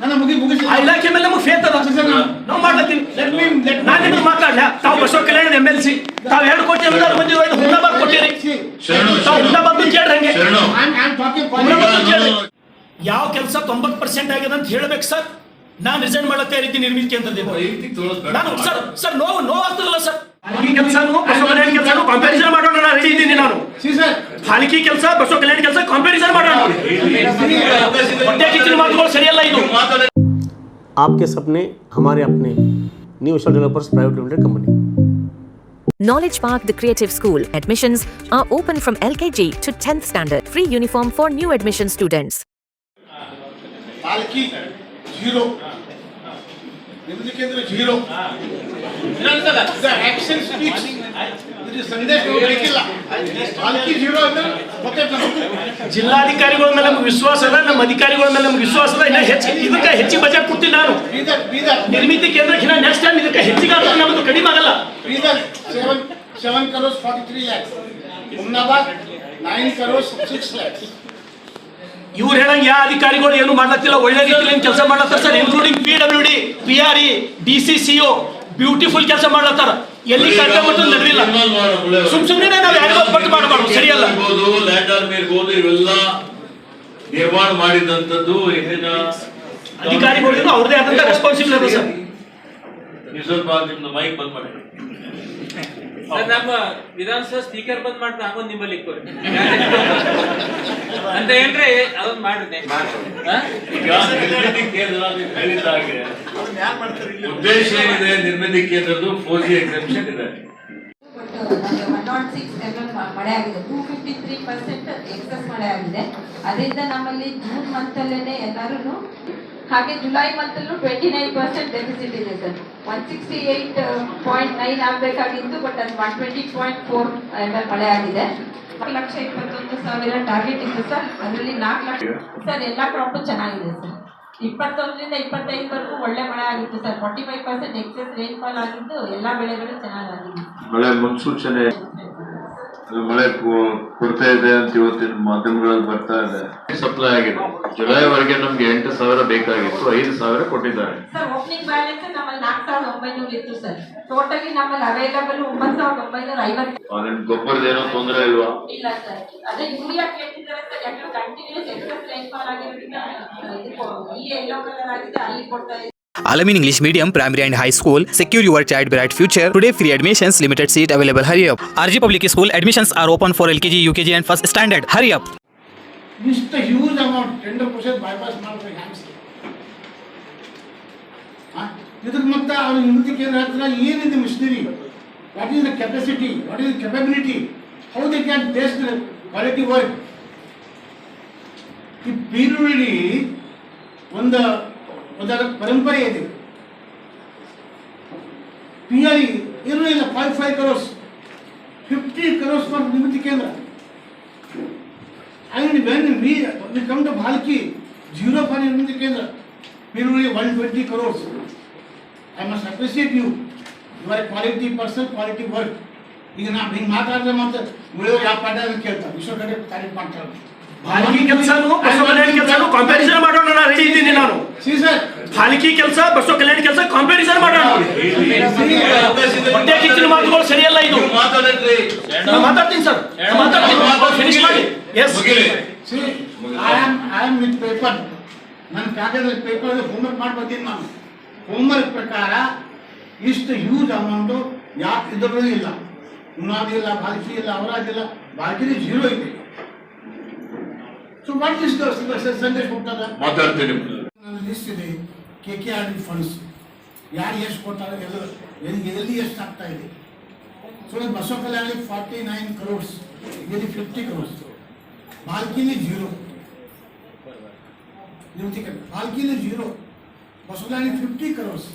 ನನ್ನ ಮುಗಿ ಮುಗಿಸಿ. ಆ ಇಲಾಖೆ ಮೇಲೆ ನಮಗೆ ಫೇತ್ ಅದ. ನಾವು let ನಾನು ನಿಮ್ಗೆ ಮಾತಾಡ್ಲ. ತಾವು Basava Kalyana M L C ತಾವು ಎರಡು ಕೋಟಿ ಅನುದಾನ ಮಂದಿ ಒಯ್ದು ಹುಂಡಾಬಾದ್ ಕೊಟ್ಟಿರಿ. ಶರಣು ತಾವು ಶರಣು. ಹುಂಡಾಬಾದ್ ಕೇಳ್ರಿ. ಹಂಗೆ. ಯಾವ ಕೆಲಸ ತೊಂಬತ್ತು ಪರ್ಸೆಂಟ್ ಆಗಿದೆ ಅಂತ ಹೇಳ್ಬೇಕು ಸರ್. ನಾನು ರಿಸೈನ್ ಮಾಡತ್ತೆ ರೀತಿ ನಿರ್ಮಿತಿ ಅಂತ. ನಾನು ಸರ್ ಸರ್ ನೋವು ನೋವು ಆಗ್ತದಲ್ಲ ಸರ್. ಪಾಲಿಕೆ ಕೆಲಸನು ಬಸವ ಕಲ್ಯಾಣ ಕೆಲಸನು ಕಂಪ್ಯಾರಿಸನ್ ಮಾಡೋಣ ನಾನು ರೆಡಿ ಇದ್ದೀನಿ ನಾನು See, sir. ಪಾಲಿಕೆ ಕೆಲಸ ಬಸವ ಕಲ್ಯಾಣ ಕೆಲಸ ಕಂಪ್ಯಾರಿಸನ್ ಮಾಡೋಣ ಹೊಟ್ಟೆ ಕಿಚ್ಚಿನ ಮಾತುಗಳು ಸರಿಯಲ್ಲ ಇದು ಮಾತಾಡಿ आपके सपने हमारे अपने new एशल developers private limited company Knowledge Park The Creative School. Admissions are open from LKG to 10th standard. Free uniform for new admission students. Phalke zero ನಿಮ್ಮದು ಕೇಂದ್ರ ಜೀರೋ ಆಕ್ಷನ್ ಸ್ಪೀಚ್ ಇದು ಸಂದೇಶ ಬೇಕಿಲ್ಲ. ಪಾಲ್ಕಿ ಜೀರೋ ಅಂದ್ರೆ ಗೊತ್ತಾಯ್ತು ನಮ್ಗೆ. ಜಿಲ್ಲಾಧಿಕಾರಿಗಳ ಮೇಲೆ ನಮ್ಗೆ ವಿಶ್ವಾಸ ಅದ ನಮ್ಮ ಅಧಿಕಾರಿಗಳ ಮೇಲೆ ನಮ್ಗೆ ವಿಶ್ವಾಸ ಅದ. ಇನ್ನ ಹೆಚ್ಚು ಇದಕ್ಕೆ ಹೆಚ್ಚಿಗೆ ಬಜೆಟ್ ಕೊಡ್ತೀನಿ ನಾನು. ನಿರ್ಮಿತಿ ಕೇಂದ್ರಕ್ಕೆ ಇನ್ನ ನೆಕ್ಸ್ಟ್ ಟೈಮ್ ಇದಕ್ಕೆ ಹೆಚ್ಚಿಗೆ ಆದ್ರೆ ನಮ್ದು ಕಡಿಮೆ ಆಗಲ್ಲ. Seven seven crores forty three lakhs Humnabad nine crores six lakhs ಇವ್ರು ಹೇಳಂಗೆ ಯಾವ ಅಧಿಕಾರಿಗಳು ಏನು ಮಾಡ್ಲತ್ತಿಲ್ಲ? ಒಳ್ಳೆ ರೀತಿಯಲ್ಲಿ ಕೆಲಸ ಮಾಡ್ಲತ್ತಾರ sir including P W D P R E D C C O beautiful ಕೆಲಸ ಮಾಡ್ಲತ್ತಾರ. ಎಲ್ಲಿ ಕಡಿಮೆ ಮತ್ತು ನಡೆದಿಲ್ಲ. ಸುಮ್ ಸುಮ್ಮನೆ ನಾವು ಯಾರಿಗೋ ಪಟ್ಟು ಮಾಡಬಾರ್ದು ಸರಿಯಲ್ಲ? ಇರ್ಬೋದು ಲ್ಯಾಂಡ್ ಆರ್ಮಿ ಇರ್ಬೋದು ಇವೆಲ್ಲ ನಿರ್ಮಾಣ ಮಾಡಿದಂಥದ್ದು ಇದೇನ ಅಧಿಕಾರಿಗಳಿಗೂ ಅವ್ರದೇ ಆದಂತ ರೆಸ್ಪಾನ್ಸಿಬಲ್ ಅದ ಸರ್. ನೀವು ಸ್ವಲ್ಪ ನಿಮ್ದು ಮೈಕ್ ಬಂದ್ ಮಾಡಿ. ಸರ್, ನಮ್ಮ ವಿಧಾನಸಭಾ ಸ್ಪೀಕರ್ ಬಂದ್ ಮಾಡ್ತಾ ಹಂಗೊಂದ್ ನಿಮ್ಮಲ್ಲಿ ಇಕ್ಕೋರಿ ಅಂತ ಏನ್ರಿ ಅದನ್ನ ಹಾಗೆ ಉದ್ದೇಶ ಏನಿದೆ ನಿರ್ಮಿತಿ ಕೇಂದ್ರದ್ದು ಫೋರ್ ಜಿ ಎಕ್ಸೆಪ್ಷನ್ ಇದೆ. ಒನ್ ನಾಟ್ ಸಿಕ್ಸ್ ಎಂ ಮಳೆ ಆಗಿದೆ two fifty three percent excess ಮಳೆ ಆಗಿದೆ. ಅದರಿಂದ ನಮ್ಮಲ್ಲಿ ಜೂನ್ ಮಂತ್ ಅಲ್ಲೇನೆ ಎಲ್ಲರೂ ಹಾಗೆ ಜುಲೈ ಮಂತ್ ಅಲ್ಲೂ ಟ್ವೆಂಟಿ ನೈನ್ ಪರ್ಸೆಂಟ್ ಡೆಫಿಸಿಟ್ ಇದೆ sir. One sixty eight point nine ಆಗಬೇಕಾಗಿತ್ತು ಬಟ್ ಅದು one twenty point four M L ಮಳೆ ಆಗಿದೆ. ಲಕ್ಷ ಇಪ್ಪತ್ತೊಂದು ಸಾವಿರ ಟಾರ್ಗೆಟ್ ಇತ್ತು ಸರ್. ಅದರಲ್ಲಿ ನಾಲ್ಕು ಲಕ್ಷ ಸರ್, ಎಲ್ಲ ಕ್ರಾಪು ಚೆನ್ನಾಗಿದೆ ಸರ್. ಇಪ್ಪತ್ತೊಂದರಿಂದ ಇಪ್ಪತ್ತೈದವರೆಗೂ ಒಳ್ಳೆ ಮಳೆ ಆಗಿತ್ತು sir. Forty five percent excess rainfall ಆಗಿದ್ದು ಎಲ್ಲ ಬೆಳೆಗಳು ಚೆನ್ನಾಗಾಗಿದೆ. ಮಳೆ ಮುನ್ಸೂಚನೆ ಮಳೆ ಕೊರತೆ ಇದೆ ಅಂತ ಇವತ್ತಿನ ಮಾಧ್ಯಮಗಳಲ್ಲಿ ಬರ್ತಾ ಇದೆ. ಸಪ್ಲೈ ಆಗಿದೆ. ಜುಲೈವರೆಗೆ ನಮ್ಗೆ ಎಂಟು ಸಾವಿರ ಬೇಕಾಗಿತ್ತು ಐದು ಸಾವಿರ ಕೊಟ್ಟಿದ್ದಾರೆ. ಸರ್ ಓಪನಿಂಗ್ ಬ್ಯಾಲೆನ್ಸ್ ನಮ್ಮಲ್ಲಿ ನಾಲ್ಕು ಸಾವಿರದ ಒಂಬೈನೂರು ಇತ್ತು ಸರ್. ಟೋಟಲಿ ನಮ್ಮಲ್ಲಿ ಅವೈಲಬಲ್ ಒಂಬತ್ತು ಸಾವಿರದ ಒಂಬೈನೂರ ಐವತ್ತು. ಅದೇನ್ ಗೊಬ್ಬರದ ಏನೋ ತೊಂದರೆ ಇಲ್ವಾ? ಇಲ್ಲ ಸರ್. ಅದೇ ಯೂರಿಯಾ ಕೇಳ್ತಿದ್ದಾರೆ ಸರ್. ಯಾಕಂದ್ರೆ ಕಂಟಿನ್ಯೂಸ್ ಎಕ್ಸಸ್ ರೈನ್ಫಾಲ್ ಆಗಿರೋದ್ರಿಂದ ಇಲ್ಲಿ ಎಲ್ಲೋ ಕಲರ್ ಆಗಿದೆ ಅಲ್ಲಿ ಕೊಡ್ತಾ ಇದ್ದಾರೆ. Alamin English Medium Primary and High School. Secure your child bright future. Today free admissions, limited seat available. Hurry up. RG Public School admissions are open for LKG, UKG and first standard. Hurry up. ಇಷ್ಟು huge amount tender process bypass ಮಾಡ್ಬೇಕು hangs ಇದಕ್ಕೆ ಮತ್ತೆ ಅವ್ರು ನಿವೃತ್ತಿ ಕೇಂದ್ರ ಹೇಳ್ತಾರೆ ಏನಿದೆ machinery what is the capacity what is capability how they can taste quality work ಈ ಬೀರುಳ್ಳಿ ಒಂದು ಒಂದರ ಪರಂಪರೆ ಇದೆ ಪಿ ಆರ್ ಏನೂ ಇಲ್ಲ five five crores fifty crores for ನಿವೃತ್ತಿ ಕೇಂದ್ರ And when we, we come to Bhalki, zero for Nirmiti Kendra, we will be one twenty crores. I must appreciate you. You are a quality person, quality work. ಈಗ ನಾ ಹಿಂಗೆ ಮಾತಾಡಿದ್ರೆ ಮತ್ತೆ ಉಳಿಯೋ ಯಾವ ಪಾಠ ಅಂತ ಕೇಳ್ತಾರೆ ವಿಶ್ವ ಕಡೆ ತಾರೀಫ್ ಮಾಡ್ತಾರೆ ಪಾಲಿಕೆ ಕೆಲಸನು ಬಸವ ಕಲ್ಯಾಣ ಕೆಲಸನು ಕಂಪ್ಯಾರಿಸನ್ ಮಾಡೋಣ ಪಾಲಿಕೆ ಕೆಲಸ ಬಸವ ಕಲ್ಯಾಣ ಕೆಲಸ ಕಾಂಪಿಟೇಷನ್ ಮಾಡೋಣ ಹೊಟ್ಟೆ ಕಿಚ್ಚಿನ ಮಾತುಗಳು ಸರಿಯಲ್ಲ ಇದು. ಮಾತಾಡ್ತೀನಿ ಸರ್. ಮಾತಾಡ್ತೀನಿ. ಫಿನಿಶ್ ಮಾಡಿ. S C I am I am with paper ನನ್ನ ಕಾಗದಲ್ಲಿ ಪೇಪರ್ ಹೋಮ್ವರ್ಕ್ ಮಾಡಿ ಬಂದೀನಿ ನಾನು. ಹೋಮ್ವರ್ಕ್ ಪ್ರಕಾರ ಇಷ್ಟು ಹ್ಯೂಜ್ ಅಮೌಂಟು ಯಾಕೆ ಇದರಲ್ಲೂ ಇಲ್ಲ. ಉನ್ನಾದಿ ಇಲ್ಲ ಬಾಲ್ಕಿ ಇಲ್ಲ ಅವರಾಜ್ ಇಲ್ಲ. ಬಾಲ್ಕಿಲಿ ಜೀರೋ ಇದೆ. ಸೊ ವಾಟ್ ಇಸ್ ಸಂದೇಶ ಹೋಗ್ತದ? ಮಾತಾಡ್ತೀನಿ. ಲಿಸ್ಟ್ ಇದೆ K K R D funds ಯಾರು ಎಷ್ಟು ಕೊಡ್ತಾರೆ ಎಲ್ಲ ಎಲ್ಲಿ ಎಲ್ಲಿ ಎಷ್ಟು ಆಗ್ತಾ ಇದೆ? So Basava Kalyana forty nine crores ಇಲ್ಲಿ ಫಿಫ್ಟಿ ಕ್ರೋರ್ಸ್ ಬಾಲ್ಕಿಲಿ ಜೀರೋ ಬಾಲ್ಕಿಲಿ ಜೀರೋ ಬಸವ ಕಲ್ಯಾಣ ಫಿಫ್ಟಿ ಕ್ರೋರ್ಸ್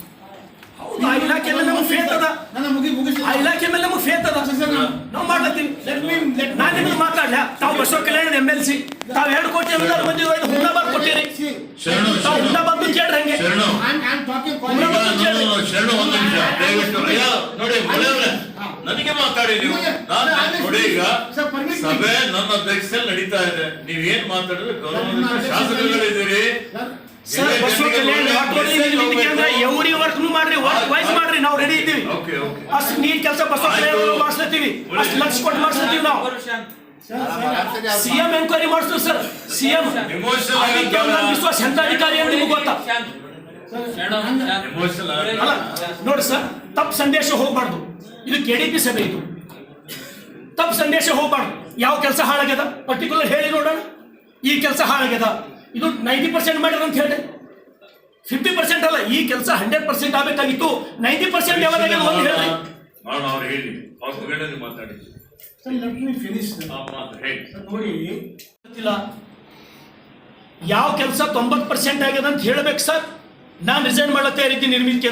ಹೌದು ಆ ಇಲಾಖೆ ಮೇಲೆ ನಮಗೆ ಫೇತ್ ಅದ. ನನ್ನ ಮುಗಿ ಮುಗಿಸಿ. ಆ ಇಲಾಖೆ ಮೇಲೆ ನಮಗೆ ಫೇತ್ ಅದ. ಸರ್, ನಾನು- ನಾವು ಮಾಡ್ಲತ್ತೀವಿ Let me- let me- ನಾನು ನಿಮ್ಗೆ ಮಾತಾಡ್ಲ? ತಾವು Basava Kalyana M L C ತಾವು ಎರಡು ಕೋಟಿ ಅನುದಾನ ಮಂದಿ ಒಯ್ದು ಹುಂಡಾಬಾದ್ ಕೊಟ್ಟಿರಿ ಶರಣು ಹುಂಡಾಬಾದ್ ಕೇಳ್ರಿ ಹಂಗೆ. ಶರಣು. ಶರಣು ಒಂದು ನಿಮಿಷ ದಯವಿಟ್ಟು ಅಯ್ಯ ನೋಡಿ ನನಗೆ ಮಾತಾಡಿ ನೀವು. ನಾನು ನೋಡಿ ಈಗ. ಸಭೆ ನನ್ನ ಅಧ್ಯಕ್ಷದಲ್ಲಿ ನಡೀತಾ ಇದೆ. ನೀವೇನ್ ಮಾತಾಡಿದ್ರೆ ಗೌರವ ಶಾಸಕರುಗಳಿದ್ದೀರಿ. ಎವ್ರಿ ವರ್ಕ್ ಮಾಡ್ರಿ ವರ್ಕ್ ವೈಸ್ ಮಾಡ್ರಿ ನಾವು ರೆಡಿ ಇದ್ದೀವಿ. Okay okay. ಅಷ್ಟು ನೀಟ್ ಕೆಲಸ ಬಸವ ಮಾಡಿಸ್ಲತ್ತೀವಿ. ಅಷ್ಟು ಲಕ್ಷ ಕೊಟ್ಟು ಮಾಡಿಸ್ಲತ್ತೀವಿ ನಾವು. ಸಿಎಂ ಎಂಕ್ವೈರಿ ಮಾಡಿಸ್ತೀವಿ ಸರ್. ಸಿಎಂ. ವಿಶ್ವಾಸ ಎಂತ ಅಧಿಕಾರಿ ಅಂತ ನಿಮ್ಗೆ ಗೊತ್ತಾ? ಅಲ್ಲ ನೋಡಿ ಸರ್ ತಪ್ಪು ಸಂದೇಶ ಹೋಗ್ಬಾರ್ದು. ಇದು ಕೆ ಡಿ ಪಿ ಸಭೆ ಇದು. ತಪ್ಪು ಸಂದೇಶ ಹೋಗ್ಬಾರ್ದು. ಯಾವ ಕೆಲಸ ಹಾಳಾಗ್ಯದ? ಪರ್ಟಿಕ್ಯುಲರ್ ಹೇಳಿ ನೋಡೋಣ. ಈ ಕೆಲಸ ಹಾಳಾಗ್ಯದ? ಇದು ನೈಂಟಿ ಪರ್ಸೆಂಟ್ ಮಾಡ್ಯಾರ ಅಂತ ಹೇಳಿದೆ. ಫಿಫ್ಟಿ ಪರ್ಸೆಂಟ್ ಅಲ್ಲ ಈ ಕೆಲಸ ಹಂಡ್ರೆಡ್ ಪರ್ಸೆಂಟ್ ಆಗಬೇಕಾಗಿತ್ತು. ನೈಂಟಿ ಪರ್ಸೆಂಟ್ ಯಾವಾಗ ಹೇಳಿ. ಮಾತಾಡಿ. ಸರ್ ಲೆಟ್ ಮಿ ಫಿನಿಶ್ ಆ ಮಾತು ಹೇಳಿ. ನೋಡಿ. ಗೊತ್ತಿಲ್ಲ. ಯಾವ ಕೆಲಸ ತೊಂಬತ್ತು ಪರ್ಸೆಂಟ್ ಆಗ್ಯದ ಅಂತ ಹೇಳ್ಬೇಕು ಸರ್? ನಾನು ರಿಸೈನ್ ಮಾಡತ್ತೆ ರೀತಿ ನಿರ್ಮಿತಿ.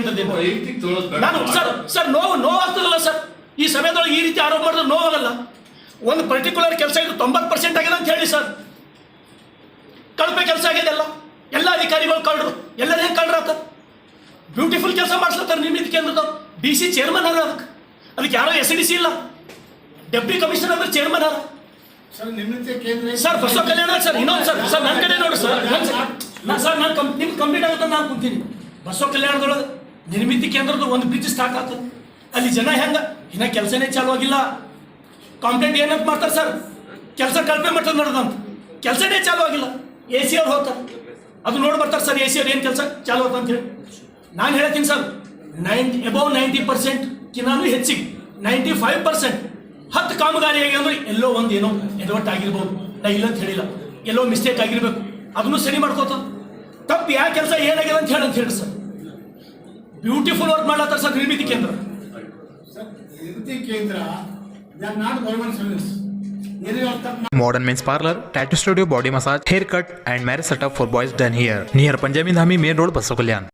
ನಾನು ಸರ್ ಸರ್ ನೋವು ನೋವಾಗ್ತದಲ್ಲ ಸರ್? ಈ ಸಮಯದೊಳಗೆ ಈ ರೀತಿ ಆರೋಪ ಮಾಡಿದ್ರೆ ನೋವಾಗಲ್ಲ ಒಂದು ಪರ್ಟಿಕ್ಯುಲರ್ ಕೆಲಸ ಇದು ತೊಂಬತ್ತು ಪರ್ಸೆಂಟ್ ಆಗಿದೆ ಅಂತ ಹೇಳಿ ಸರ್. ಕಳಪೆ ಕೆಲಸ ಆಗಿದೆ ಎಲ್ಲ. ಎಲ್ಲ ಅಧಿಕಾರಿಗಳು ಕಳ್ರು ಎಲ್ಲರೂ ಹೆಂಗೆ ಕಳ್ರಾತ ಬ್ಯೂಟಿಫುಲ್ ಕೆಲಸ ಮಾಡಿಸ್ಲತ್ತಾರ ನಿರ್ಮಿತಿ ಕೇಂದ್ರದವ್ರು. ಡಿ ಸಿ ಚೇರ್ಮನ್ ಅದ ಅದಕ್ಕೆ. ಅದಕ್ಕೆ ಯಾರೋ ಎಸ್ ಡಿ ಸಿ ಇಲ್ಲ. ಡೆಪ್ಟಿ ಕಮಿಷನರ್ ಅಂದ್ರೆ ಚೇರ್ಮನ್ ಅದ ಸರ್ ನಿವೃತ್ತಿ ಕೇಂದ್ರ ಸರ್ ಬಸವ ಕಲ್ಯಾಣ ಸರ್ ಇನ್ನೊಂದು ಸರ್ ಸರ್ ನನ್ನ ಕಡೆ ನೋಡಿ ಸರ್ ನನ್- ನಾ ಸರ್ ನಾನು ಕಂಪ್ ನಿಮ್ಗೆ ಕಂಪ್ಲೀಟ್ ಆಗುತ್ತೆ ನಾನು ಕುಂತೀನಿ. ಬಸವ ಕಲ್ಯಾಣದೊಳಗೆ ನಿರ್ಮಿತಿ ಕೇಂದ್ರದ ಒಂದು ಬ್ರಿಡ್ಜ್ ಸ್ಟಾರ್ಟ್ ಆಗ್ತದೆ ಅಲ್ಲಿ ಜನ ಹೆಂಗೆ? ಇನ್ನ ಕೆಲಸನೇ ಚಾಲು ಆಗಿಲ್ಲ. ಕಾಂಪ್ಲೇಂಟ್ ಏನಂತ ಮಾಡ್ತಾರೆ ಸರ್ ಕೆಲಸ ಕಳಪೆ ಮಟ್ಟ ನಡೆದಂತ. ಕೆಲಸನೇ ಚಾಲು ಆಗಿಲ್ಲ. ಎ ಸಿ ಅವ್ರು ಹೋಗ್ತಾರೆ. ಅದು ನೋಡಿ ಬರ್ತಾರೆ ಸರ್ ಎ ಸಿ ಅವ್ರು ಏನು ಕೆಲಸ ಚಾಲು ಆಯ್ತು ಅಂತ ಹೇಳಿ. ನಾನು ಹೇಳ್ತೀನಿ sir ninety above ninety percent ಕಿನ್ನಾನು ಹೆಚ್ಚಿಗೆ. ನೈಂಟಿ ಫೈವ್ ಪರ್ಸೆಂಟ್ ಹತ್ತು ಕಾಮಗಾರಿ ಆಗಿ ಅಂದ್ರೆ ಎಲ್ಲೋ ಒಂದು ಏನೋ ಎಡವಟ್ಟು ಆಗಿರ್ಬೋದು. ನಾ ಇಲ್ಲ ಅಂತ ಹೇಳಿಲ್ಲ. ಎಲ್ಲೋ ಮಿಸ್ಟೇಕ್ ಆಗಿರ್ಬೇಕು. ಅದನ್ನು ಸರಿ ಮಾಡ್ಕೋತ. ತಪ್ಪು ಯಾವ ಕೆಲಸ ಏನಾಗಿದೆ ಅಂತ ಹೇಳಿ ಅಂತ ಹೇಳಿ ಸರ್. ಬ್ಯೂಟಿಫುಲ್ ವರ್ಕ್ ಮಾಡ್ಲತ್ತಾರ ಸರ್ ನಿರ್ಮಿತಿ ಕೇಂದ್ರ. ಸರ್ ನಿವೃತ್ತಿ ಕೇಂದ್ರ they are not government service ಏನೇ ತಪ್ಪು Modern men's parlor, tattoo studio, body massage, haircut, and marriage setup for boys done here. Near Panjabi Dhami Main Road, Basakalyan.